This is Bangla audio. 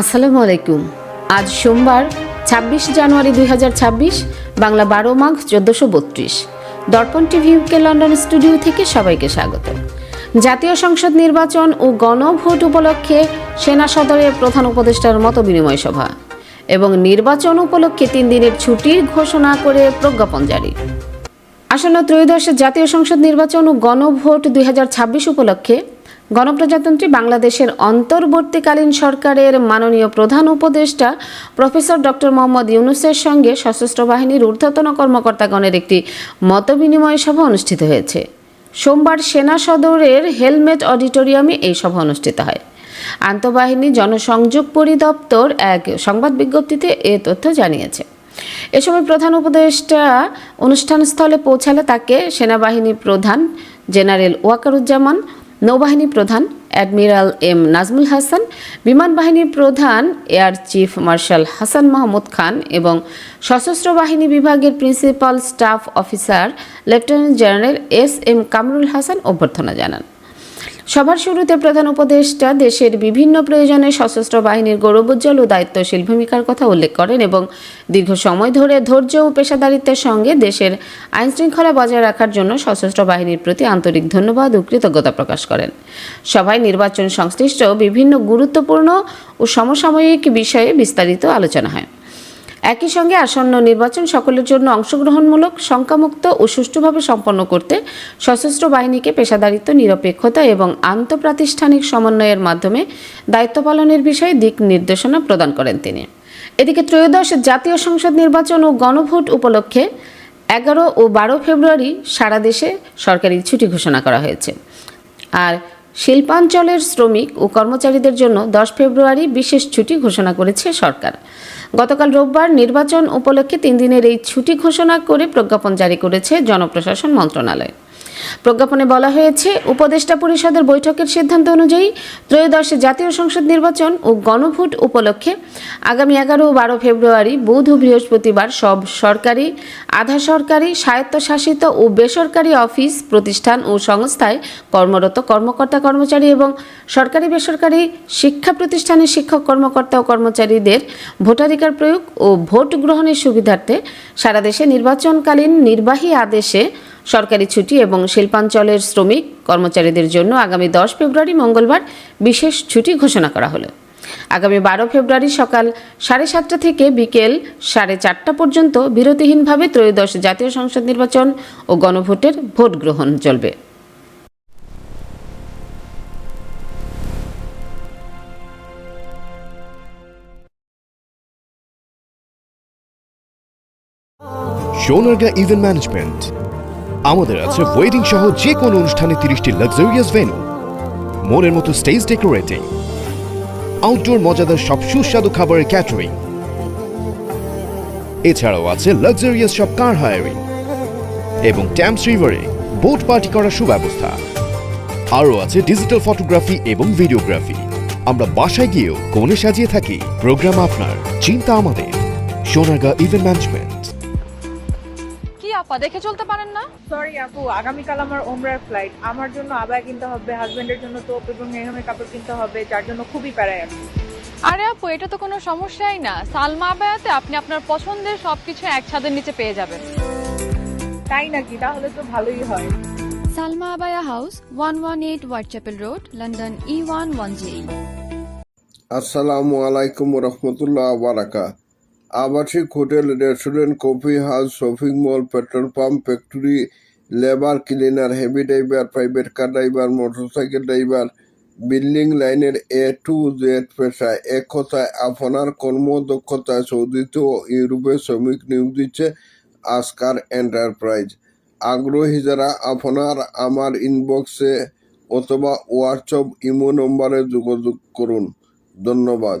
আসসালামু আলাইকুম। আজ সোমবার, ছাব্বিশ জানুয়ারি দুই হাজার ছাব্বিশ, বাংলা বারো মাঘ চোদ্দশো বত্রিশ। দর্পণ টিভি ইউকে লন্ডন স্টুডিও থেকে সবাইকে স্বাগত। জাতীয় সংসদ নির্বাচন ও গণভোট উপলক্ষে সেনা সদরের প্রধান উপদেষ্টার মত বিনিময় সভা এবং নির্বাচন উপলক্ষে তিন দিনের ছুটির ঘোষণা করে প্রজ্ঞাপন জারি। আসন্ন ত্রয়োদশ জাতীয় সংসদ নির্বাচন ও গণভোট দুই হাজার ছাব্বিশ উপলক্ষে গণপ্রজাতন্ত্রী বাংলাদেশের অন্তর্বর্তীকালীন সরকারের মাননীয় প্রধান উপদেষ্টা প্রফেসর ডক্টর মোহাম্মদ ইউনুসের সঙ্গে সশস্ত্র বাহিনীর ঊর্ধ্বতন কর্মকর্তাগণের একটি মতবিনিময় সভা অনুষ্ঠিত হয়েছে। সোমবার সেনা সদরের হেলমেট অডিটোরিয়ামে এই সভা অনুষ্ঠিত হয়। আন্তঃবাহিনী জনসংযোগ পরিদপ্তর এক সংবাদ বিজ্ঞপ্তিতে এ তথ্য জানিয়েছে। এ সময় প্রধান উপদেষ্টা অনুষ্ঠানস্থলে পৌঁছালে তাকে সেনাবাহিনী প্রধান জেনারেল ওয়াকারুজ্জামান নৌবাহিনী প্রধান অ্যাডমিরাল এম নাজমুল হাসান বিমান বাহিনীর প্রধান air chief marshal Hasan Mahmud Khan এবং সশস্ত্র বাহিনী বিভাগের principal staff officer lieutenant general S M Kamrul Hasan অভ্যর্থনা জানান। সভার শুরুতে প্রধান উপদেষ্টা দেশের বিভিন্ন প্রয়োজনে সশস্ত্র বাহিনীর গৌরবোজ্জ্বল ও দায়িত্বশীল ভূমিকার কথা উল্লেখ করেন এবং দীর্ঘ সময় ধরে ধৈর্য ও পেশাদারিত্বের সঙ্গে দেশের আইনশৃঙ্খলা বজায় রাখার জন্য সশস্ত্র বাহিনীর প্রতি আন্তরিক ধন্যবাদ ও কৃতজ্ঞতা প্রকাশ করেন। সভায় নির্বাচন সংশ্লিষ্ট বিভিন্ন গুরুত্বপূর্ণ ও সমসাময়িক বিষয়ে বিস্তারিত আলোচনা হয়। একই সঙ্গে আসন্ন নির্বাচন সকলের জন্য অংশগ্রহণমূলক, শঙ্কামুক্ত ও সুষ্ঠুভাবে সম্পন্ন করতে সশস্ত্র বাহিনীকে পেশাদারিত্ব, নিরপেক্ষতা এবং আন্তঃপ্রাতিষ্ঠানিক সমন্বয়ের মাধ্যমে দায়িত্ব পালনের বিষয়ে দিক নির্দেশনা প্রদান করেন তিনি। এদিকে ত্রয়োদশ জাতীয় সংসদ নির্বাচন ও গণভোট উপলক্ষে এগারো ও বারো ফেব্রুয়ারি সারা দেশে সরকারি ছুটি ঘোষণা করা হয়েছে। আর শিল্পাঞ্চলের শ্রমিক ও কর্মচারীদের জন্য দশ ফেব্রুয়ারি বিশেষ ছুটি ঘোষণা করেছে সরকার। গতকাল রোববার নির্বাচন উপলক্ষে তিন দিনের এই ছুটি ঘোষণা করে প্রজ্ঞাপন জারি করেছে জনপ্রশাসন মন্ত্রণালয়। প্রজ্ঞাপনে বলা হয়েছে, উপদেষ্টা পরিষদের বৈঠকের সিদ্ধান্ত অনুযায়ী ত্রয়োদশ জাতীয় সংসদ নির্বাচন ও গণভোট উপলক্ষে আগামী এগারো ও বারো ফেব্রুয়ারি বুধ ও বৃহস্পতিবার সব সরকারি, আধা সরকারি, স্বায়ত্তশাসিত ও বেসরকারি অফিস, প্রতিষ্ঠান ও সংস্থায় কর্মরত কর্মকর্তা কর্মচারী এবং সরকারি বেসরকারি শিক্ষা প্রতিষ্ঠানের শিক্ষক কর্মকর্তা ও কর্মচারীদের ভোটাধিকার প্রয়োগ ও ভোট গ্রহণের সুবিধার্থে সারা দেশে নির্বাচনকালীন নির্বাহী আদেশে সরকারি ছুটি এবং শিল্পাঞ্চলের শ্রমিক কর্মচারীদের জন্য আগামী দশ ফেব্রুয়ারি মঙ্গলবার বিশেষ ছুটি ঘোষণা করা হলো। আগামী বারো ফেব্রুয়ারি সকাল সাড়ে সাতটা থেকে বিকেল সাড়ে চারটা পর্যন্ত বিরতিহীনভাবে ত্রয়োদশ জাতীয় সংসদ নির্বাচন ও গণভোটের ভোট গ্রহণ চলবে। সোনারগা ইভেন্ট ম্যানেজমেন্ট আমাদের আছে ওয়েডিং সহ যে কোনো অনুষ্ঠানে তিরিশটি লাক্সারিয়াস ভেন্যু মনের মতো স্টেজ ডেকোরেটিং আউটডোর মজাদার সব সুস্বাদু খাবারের ক্যাটারিং এছাড়াও আছে লাক্সারিয়াস সব কার হায়ারিং এবং ট্যাম্পস রিভারে বোট পার্টি করার সুব্যবস্থা। আরও আছে ডিজিটাল ফটোগ্রাফি এবং ভিডিওগ্রাফি আমরা বাসায় গিয়েও কোণে সাজিয়ে থাকি। প্রোগ্রাম আপনার। চিন্তা আমাদের। সোনারগা ইভেন্ট ম্যানেজমেন্ট দেখে চলতে পারেন না? সরি আপু আগামীকাল আমার ওমরার ফ্লাইট আমার জন্য আবায় কিনতে হবে হাজবেন্ডের জন্য তোপ এবং মেহমের কাপড় কিনতে হবে যার জন্য খুবই প্যারায় আমি আরে আপু এটা তো কোনো সমস্যাই না। সালমা আবায়াতে আপনি আপনার পছন্দের সবকিছু এক ছাদের নিচে পেয়ে যাবেন। তাই নাকি? তাহলে তো ভালোই হয়। Salma Abaya House, 118 Whitechapel Road, London E11JE. আসসালামু আলাইকুম রহমতুল্লাহ বারাকা আবাসিক hotel restaurant, coffee house, shopping mall, petrol pump, factory, labour cleaner, heavy driver, private car driver, motorcycle driver, building লাইনের এ টু জেড পেশায় এক কথায় আপনার কর্মদক্ষতায় সৌদিতে ও ইউরোপে শ্রমিক নিয়োগ দিচ্ছে আসকার এন্টারপ্রাইজ। আগ্রহী যারা, আপনার আমার ইনবক্সে অথবা হোয়াটসঅ্যাপ ইমো নম্বরে যোগাযোগ করুন। ধন্যবাদ।